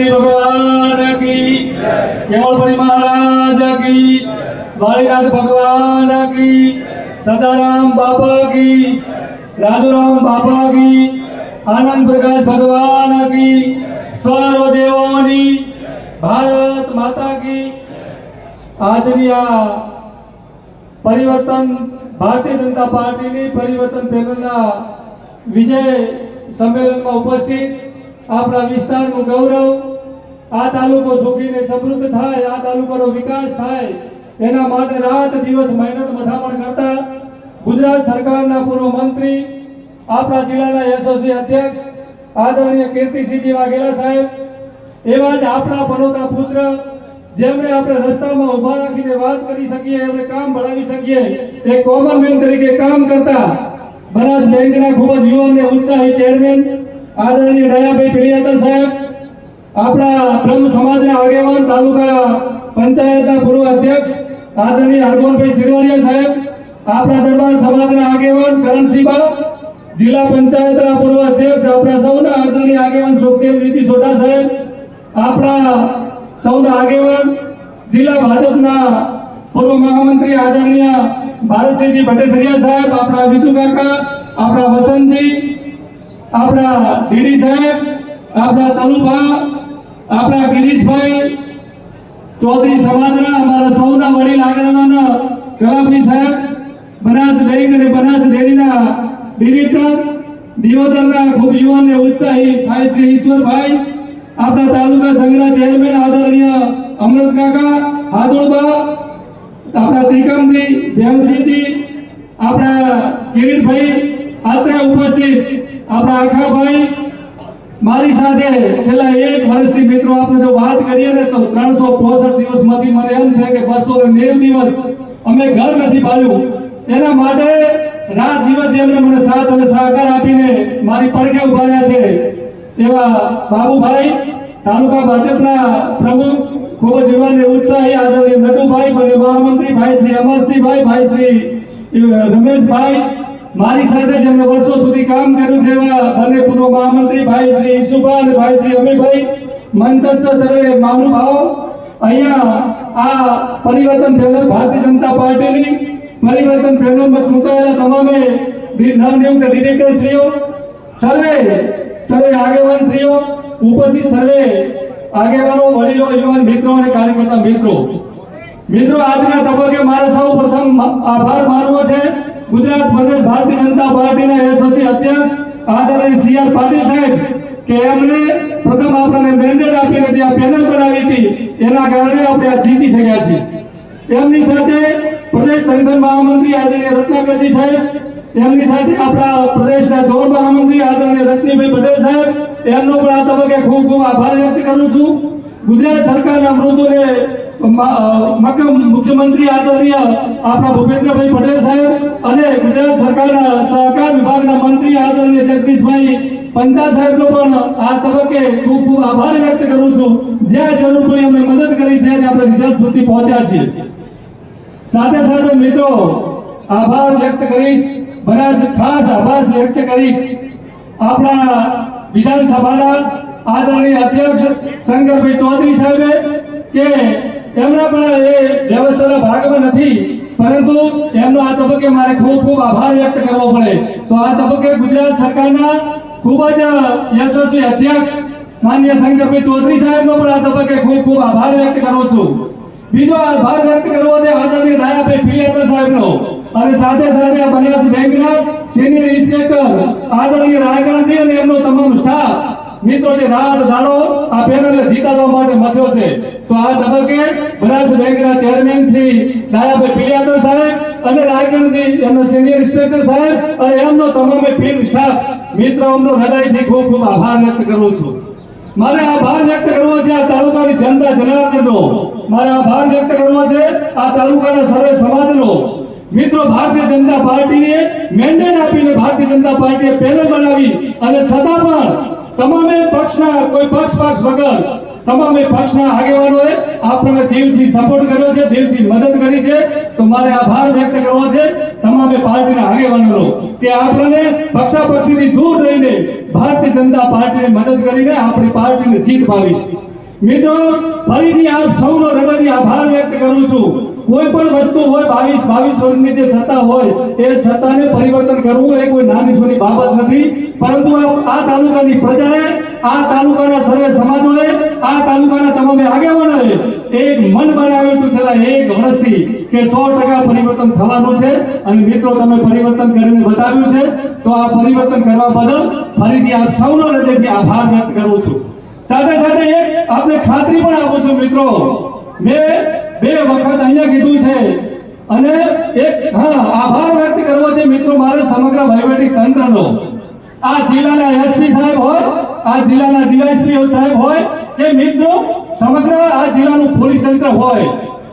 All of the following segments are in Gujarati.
ગણપતિ ભગવાન કી કેવળપુરી મહારાજ કી. વાળીનાથ ભગવાન કી સદારામ બાપા કી રાધુરામ બાપા કી આનંદ પ્રકાશ ભગવાન કી સર્વ દેવોની ભારત માતા કી આજની આ પરિવર્તન ભારતીય જનતા પાર્ટીની પરિવર્તન પેનલના વિજય સંમેલનમાં ઉપસ્થિત. આપણા વિસ્તારનું ગૌરવ આ તાલુકો સુખીને સમૃદ્ધ થાય, આ તાલુકાનો વિકાસ થાય. એના માટે રાત દિવસ મહેનત મથામણ કરતા ગુજરાત સરકારના પૂર્વ મંત્રી, આપણા જિલ્લાના એસઓસી અધ્યક્ષ, આદરણીય કીર્તિસિંહજી વાઘેલા સાહેબ, એવા જ આપણા પનોતા પુત્ર, જેમણે આપણે રસ્તામાં ઊભા રાખીને વાત કરી શકીએ, એમને કામ ભણાવી શકીએ એક કોમન મેન તરીકે કામ કરતા બનાસ બેંકના ખૂબ જ યુવાનને ઉત્સાહી ચેરમેન આદરણીય દયાભાઈ પિલિયાતર સાહેબ આપણા બ્રહ્મ સમાજના આગેવાન તાલુકા પંચાયતના પૂર્વ અધ્યક્ષ આદરણીય હરગોનભાઈ સિરવાડિયા સાહેબ, આપણા દરબાર સમાજના આગેવાન કરણસિંહબા, જિલ્લા પંચાયતના પૂર્વ અધ્યક્ષ આપણા સૌના આદરણીય આગેવાન સુખદેવ જીતી સોઢા સાહેબ, આપણા સૌના આગેવાન જિલ્લા ભાજપના પૂર્વ મહામંત્રી આદરણીય ભારતસિંહજી ભટ્ટેસરિયા સાહેબ, આપણા બીજુ કાકા, આપણા વસંતજી, આપણા ડીડી સાહેબ, આપણા તનુભા આપણા ગિરીશભાઈ ચૌધરી સમાજના, અમારા સૌના વડીલ આગેવાના કલાપી સાહેબ, બનાસ બેંક અને બનાસ ડેરીના ડિરેક્ટર, દિયોદરના ખૂબ યુવાન અને ઉત્સાહી ભાઈ શ્રી ઈશ્વરભાઈ, આપણા તાલુકા સંઘના ચેરમેન આદરણીય અમૃત કાકા હાદોળબા આપણા ત્રિકમજી ભેમસિંહજી, આપણા કિરીટભાઈ આત્રે ઉપસ્થિત આપણા આખાભાઈ મારી સાથે છેલ્લા એક વર્ષથી મિત્રો આપણે જો વાત કરીએ ને તો ત્રણસો પોસઠ દિવસમાંથી મને એમ છે કે બસો ને નેવ દિવસ અમે ઘર નથી પાડ્યું. એના માટે રાત દિવસ જેમણે મને સાથ અને સહકાર આપીને મારી પડખે ઊભા રહ્યા છે, એવા બાબુભાઈ, તાલુકા ભાજપના પ્રમુખ, ખૂબ જ યુવાન અને ઉત્સાહી, આદરણીય નટુભાઈ બને મહામંત્રી ભાઈ શ્રી, અમરસિંહભાઈ, ભાઈ શ્રી રમેશભાઈ મારી સાથે જેમણે વર્ષો સુધી કામ કર્યું છે એવા બંને પૂર્વ મહામંત્રી ભાઈ શ્રી ઈસુભા અને ભાઈ શ્રી અમીભાઈ મંચસ્થ સર્વે મહાનુભાવો, અહીંયા આ પરિવર્તન પેનલ ભારતીય જનતા પાર્ટીની પરિવર્તન પેનલમાં ચૂંટાયેલા તમામે નવનિયુક્ત ડિરેક્ટરશ્રીઓ સર્વે સર્વે આગેવાન શ્રીઓ, ઉપસ્થિત સર્વે આગેવાનો, વડીલો, યુવાન મિત્રો અને કાર્યકર્તા મિત્રો. મિત્રો, આજના તબક્કે મારે સૌ પ્રથમ આભાર માનવો છે. ગુજરાત પ્રદેશ ભારતીય જનતા પાર્ટીના યશસ્વી અધ્યક્ષ આદરણીય સી આર પાટીલ સાહેબ કે એમણે પ્રથમ આપણને મેન્ડેટ આપીને જે આ પેનલ બનાવી હતી, એના કારણે આપણે આ જીતી શક્યા છીએ. એમની સાથે પ્રદેશ સંગઠન મહામંત્રી આદરણીય રત્નાકરજી સાહેબ, એમની સાથે આપણા પ્રદેશના જોર મહામંત્રી આદરણીય રત્નીભાઈ પટેલ સાહેબ, એમનો પણ આ તબક્કે ખૂબ ખૂબ આભાર વ્યક્ત કરું છું. ગુજરાત સરકારના મક્કમ મુખ્યમંત્રી આદરણીય આપણા ભૂપેન્દ્રભાઈ પટેલ સાહેબ અને ગુજરાત સરકારના સહકાર વિભાગના મંત્રી આદરણીય જગદીશભાઈ પંચાલ સાહેબનો પણ આ તબક્કે ખૂબ ખૂબ આભાર વ્યક્ત કરું છું. જ્યાં જરૂર પડી અમને મદદ કરી છે અને આપણે રિઝલ્ટ સુધી પહોંચ્યા છીએ. સાથે સાથે મિત્રો, આભાર વ્યક્ત કરીશ. બનાસ ખાસ આભાર વ્યક્ત કરીશ. આપણા વિધાનસભાના આદરણીય અધ્યક્ષ શંકરભાઈ ચૌધરી સાહેબે કે એમના પણ એ વ્યવસ્થાના ભાગમાં નથી, પરંતુ એમનો આ તબક્કે મારે ખૂબ ખૂબ આભાર વ્યક્ત કરવો પડે. તો આ તબક્કે ગુજરાત સરકારના ખૂબ જ યશસ્વી અધ્યક્ષ માન્ય શંકરભાઈ ચૌધરી સાહેબનો પણ આ તબક્કે ખૂબ ખૂબ આભાર વ્યક્ત કરું છું. બીજો આભાર વ્યક્ત કરવો છે આદરણીય નાયાભાઈ પિલેતર સાહેબનો. અને સાથે સાથે બનાસ બેંકના સિનિયર ઇન્સ્પેક્ટર આદરણીય રાયકરણજી અને એમનો તમામ સ્ટાફ મિત્રો જે રાત દાડો આ પેનલને જીતાડવા માટે મથ્યો છે. તો આ તબક્કે બનાસ બેંકના ચેરમેન શ્રી દાયાભાઈ પિલિયાતર સાહેબ અને રાયકરણજી એમનો સિનિયર ઇન્સ્પેક્ટર સાહેબ અને એમનો તમામે ફિલ્મ સ્ટાફ મિત્રો, અમનો હૃદયથી ખૂબ ખૂબ આભાર વ્યક્ત કરું છું. મારે આભાર વ્યક્ત કરવો છે આ તાલુકાની જનતા જનાર્દનનો. મારે આભાર વ્યક્ત કરવો છે આ તાલુકાના સર્વે સમાજનો. મિત્રો, ભારતીય જનતા પાર્ટીએ મેન્ડેટ આપીને ભારતીય જનતા પાર્ટીએ પેનલ બનાવી અને છતાં પણ તમામે પક્ષના કોઈ પક્ષ પક્ષ વગર તમામે પક્ષના આગેવાનોએ આપણને દિલથી સપોર્ટ કર્યો છે, દિલથી મદદ કરી છે. તો મારે આભાર વ્યક્ત કરવો છે તમામે પાર્ટીના આગેવાનોનો કે આપણને પક્ષાપક્ષીથી દૂર રહીને ભારતીય જનતા પાર્ટીને મદદ કરીને આપણી પાર્ટીને જીત પાવી છે મિત્રો, ફરીથી આપ સૌનો હૃદયથી આભાર વ્યક્ત કરું છું. કોઈ પણ વસ્તુ હોય, બાવીસ બાવીસ વર્ષની જે સત્તા હોય, એ સત્તાને પરિવર્તન કરવું એ કોઈ નાની સોની બાબત નથી. પરંતુ આ તાલુકાની પ્રજાએ આ તાલુકાના સર્વે સમાજોએ આ તાલુકાના તમામે આગેવાનોએ એક મન બનાવ્યું હતું છેલ્લા એક વર્ષથી કે સો ટકા પરિવર્તન થવાનું છે. અને મિત્રો, તમે પરિવર્તન કરીને બતાવ્યું છે. તો આ પરિવર્તન કરવા બદલ ફરીથી આપ સૌનો હૃદયથી આભાર વ્યક્ત કરું છું. સાથે સાથે એક આપને ખાતરી પણ આપું છું, મિત્રો. મેં બે વખત અહીંયા કીધું છે. અને એક, હા, આભાર વ્યક્ત કરવો છે, મિત્રો, મારે સમગ્ર વહીવટી તંત્રનો. આ જિલ્લાના એસપી સાહેબ હોય આ જિલ્લાના ડીવાયસપી સાહેબ હોય કે મિત્રો, સમગ્ર આ જિલ્લાનું પોલીસ તંત્ર હોય,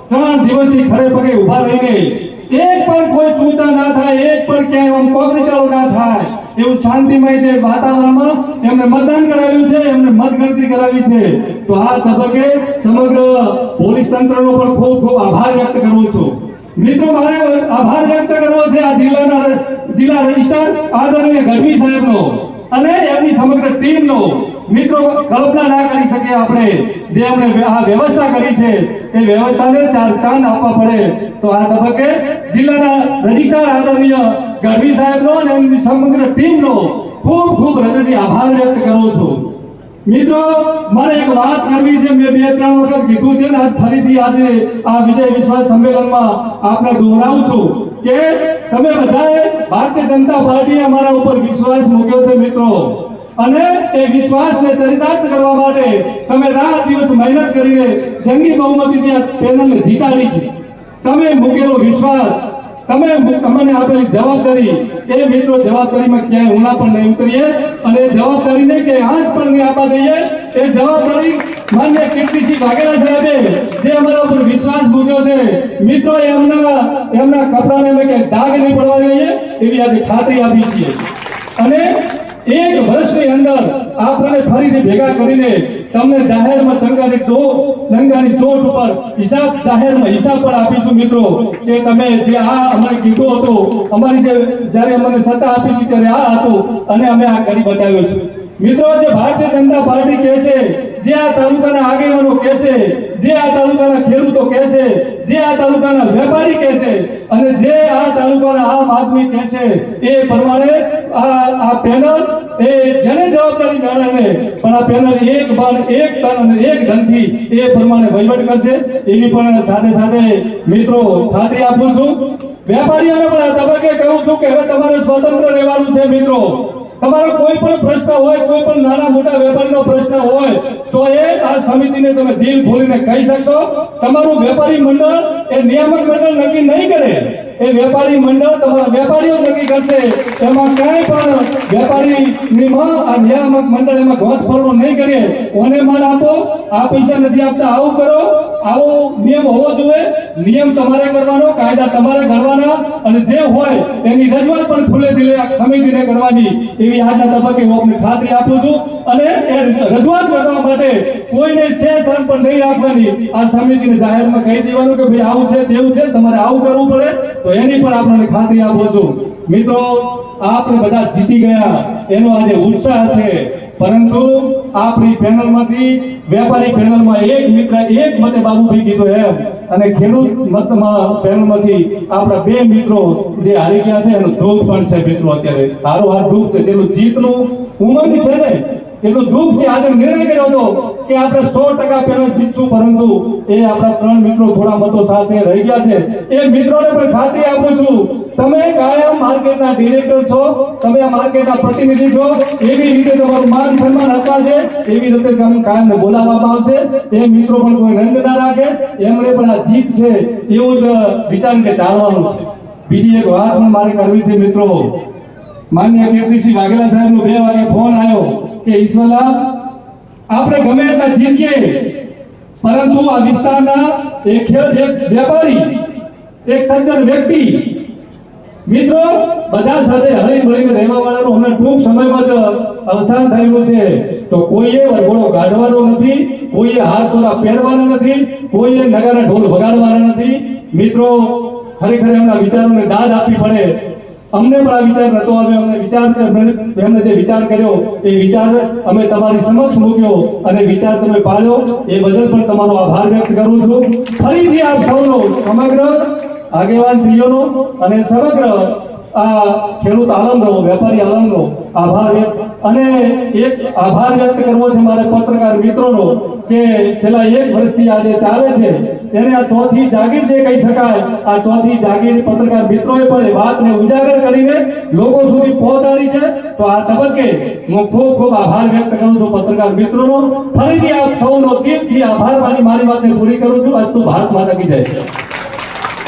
ત્રણ દિવસથી ખડે પગે ઊભા રહીને એક પણ કોઈ ચૂંટા ના થાય, એક પણ ક્યાંય આમ કોકરીચાળો ના થાય, એવું શાંતિમય જે વાતાવરણમાં એમને મતદાન કરાવ્યું છે, એમને મતગણતરી કરાવી છે. તો આ તબક્કે સમગ્ર પોલીસ તંત્રનો પણ ખૂબ ખૂબ આભાર વ્યક્ત કરું છું. મિત્રો, મારે આભાર વ્યક્ત કરવો છે આ જિલ્લાના જિલ્લા રજિસ્ટ્રાર આદરણીય ગઢવી સાહેબનો. અને એમની સમગ્ર ટીમનો મિત્રો કલ્પના ના કરી શકીએ આપણે. જે એમણે આ વ્યવસ્થા કરી છે, એ વ્યવસ્થાને ચાર ચાંદ આપવા પડે. તો આ તબક્કે જિલ્લાના રજિસ્ટ્રાર આદરણીય ગઢવી સાહેબનો અને એમની સમગ્ર ટીમનો ખૂબ ખૂબ હૃદયથી આભાર વ્યક્ત કરું છું. મિત્રો, મારે એક વાત કરવી છે, મેં બે ત્રણ વખત કીધું છે ને, આજ ફરીથી આજે આ વિજય વિશ્વાસ સંમેલનમાં આપણે દોહરાવું છું. કે તમે બધાએ ભારતીય જનતા પાર્ટીએ અમારા ઉપર વિશ્વાસ મૂક્યો છે, મિત્રો. અને એ વિશ્વાસને ચરિતાર્થ કરવા માટે તમે રાત દિવસ મહેનત કરીને જંગી બહુમતીથી આ પેનલને જીતાડી છે. તમે મૂકેલો વિશ્વાસ તમે અમને આપેલી જવાબદારી, એ મિત્રો જવાબદારીમાં ક્યાંય ઉના પણ નહીં ઉતરીએ અને જવાબદારીને કે આંચ પણ નહીં આપવા દઈએ, એ જવાબદારી માન્ય કીર્તિસિંહ વાઘેલા સાહેબે જે અમારા ઉપર વિશ્વાસ મૂક્યો છે, મિત્રો એમના એમના કપડાને અમે કે દાગ નહીં પડવા દઈએ એવી આજે ખાતરી આપી છીએ. અને એક વર્ષની અંદર આપણે ફરીથી ભેગા કરીને તમને જાહેરમાં ચંગાની ટો લંગાની ચોટ ઉપર હિસાબ, જાહેરમાં હિસાબ પણ આપીશું મિત્રો. કે તમે જે આ અમને કીધું હતું, અમારી જે જ્યારે અમને સત્તા આપી હતી ત્યારે આ હતું, અને અમે આ કરી બતાવ્યો છે. મિત્રો, જે ભારતીય જનતા પાર્ટી કહે છે, જે આ તાલુકાના આગેવાનો કહે છે, જે આ તાલુકાના ખેડૂતો કહે છે, જે આ તાલુકાના વેપારી કહે છે, અને જે આ આમ આદમી કહે છે, એ પ્રમાણે આ આ પેનલ, એ જેને જવાબદારી ગણાવે પણ આ પેનલ એક બાણ, એક તન અને એક ધનથી એ પ્રમાણે વહીવટ કરશે. એની પણ સાથે સાથે મિત્રો ખાતરી આપું છું. વેપારીઓને પણ તબક્કે કહું છું કે હવે તમારે સ્વતંત્ર રહેવાનું છે, મિત્રો. તમારો કોઈ પણ પ્રશ્ન હોય, કોઈ પણ નાના મોટા વેપારીનો પ્રશ્ન હોય, તો એ આ સમિતિને તમે દિલ ખોલીને કહી શકશો. તમારું વેપારી મંડળ એ નિયામક મંડળ નક્કી નહીં કરે. એ વેપારી મંડળ તમારા વેપારીઓ નક્કી કરશે. એમાં કાંઈ પણ વેપારીની નિયામક મંડળ એમાં ગોથફળો નહીં કરીએ. ઓને માલ આપો, આ પૈસા નથી આપતા, આવું કરો. આવો નિયમ હોવો જોઈએ. નિયમ તમારે કરવાનો, કાયદા તમારે ઘડવાના અને જે હોય એની રજૂઆત પણ ખુલ્લે દિલે સમિતિને કરવાની એવી આજના તબક્કે હું આપને ખાતરી આપું છું. અને એ રજૂઆત કરવા માટે કોઈને છે શરમ પણ નહીં રાખવાની. આ સમિતિને જાહેરમાં કહી દેવાનું કે ભાઈ આવું છે, તેવું છે, તમારે આવું કરવું પડે. તો એની પણ આપણને ખાતરી આપું છું. મિત્રો, આપણે બધા જીતી ગયા. એનો આજે ઉત્સાહ છે. પરંતુ આપણી પેનલમાંથી, વેપારી પેનલમાં એક મિત્ર એક મતે બાબુભાઈ કીધું એમ. અને ખેડૂત મતમાં પેનલમાંથી આપણા બે મિત્રો જે હારી ગયા છે, એનું દુઃખ પણ છે મિત્રો અત્યારે. હારો હાર દુઃખ છે. તેનું જીતનું ઉમંગ છે ને એટલું દુઃખ છે, આજે નિર્ણય કર્યો હતો કે આપણે સો ટકા પેનલ જીતશું, પરંતુ એ આપણા ત્રણ મિત્રો થોડા મતો સાથે રહી ગયા છે. એ મિત્રોને પણ ખાતરી આપું છું, તમે કાયમ માર્કેટના ડિરેક્ટર છો, તમે આ માર્કેટના પ્રતિનિધિ છો, એવી રીતે તમારું માન સન્માન અપાશે, એવી રીતે તમને કાયમ બોલાવવામાં આવશે. એ મિત્રો પણ કોઈ રંગ ના રાખે, એમણે પણ આ જીત છે, એવું જ વિચાર કે ચાલવાનું છે. બીજી એક વાત પણ મારે કરવી છે, મિત્રો. માન્ય કીર્તિસિંહ વાઘેલા સાહેબનો બે વાગે ફોન આવ્યો કે, ઈશ્વરલાલ, આપણે ગમે એટલા જીતીએ, પરંતુ આ વિસ્તારના એક ખેડ એક વેપારી, એક સજ્જન વ્યક્તિ, મિત્રો, બધા સાથે હળી મળીને રહેવા વાળાનું હમણાં ટૂંક સમયમાં જ અવસાન થયેલું છે. તો કોઈએ વરઘોડો કાઢવાનો નથી, કોઈએ હાથ તોરા પહેરવાનો નથી, કોઈએ નગારા ઢોલ વગાડવાના નથી. મિત્રો, ખરેખર એમના વિચારોને દાદ આપવી પડે. અમને પણ આ વિચાર નતો આવ્યો. અમને વિચાર એમને જે વિચાર કર્યો, એ વિચાર અમે તમારી સમક્ષ મૂક્યો અને વિચાર તમે પાડ્યો. એ બદલ પણ તમારો આભાર વ્યક્ત કરું છું. ફરીથી આપ સૌનો સમગ્ર આગેવાન શ્રીઓનો અને સમગ્ર આ ખેડૂત આલમનો, વેપારી આલમનો આભાર વ્યક્ત અને એક આભાર વ્યક્ત કરવો છે મારે પત્રકાર મિત્રોનો કે છેલ્લા એક વર્ષથી આજે ચાલે છે, એને આ ચોથી જાગીર જે કહી શકાય, આ ચોથી જાગીર પત્રકાર મિત્રોએ પણ એ વાતને ઉજાગર કરીને લોકો સુધી પહોંચાડી છે. તો આ તબક્કે હું ખૂબ ખૂબ આભાર વ્યક્ત કરું છું પત્રકાર મિત્રોનો. ફરીથી આપ સૌનો દિલથી આભાર માની મારી વાતને પૂરી કરું છું. અસ્તુ ભારત માતા કી જય.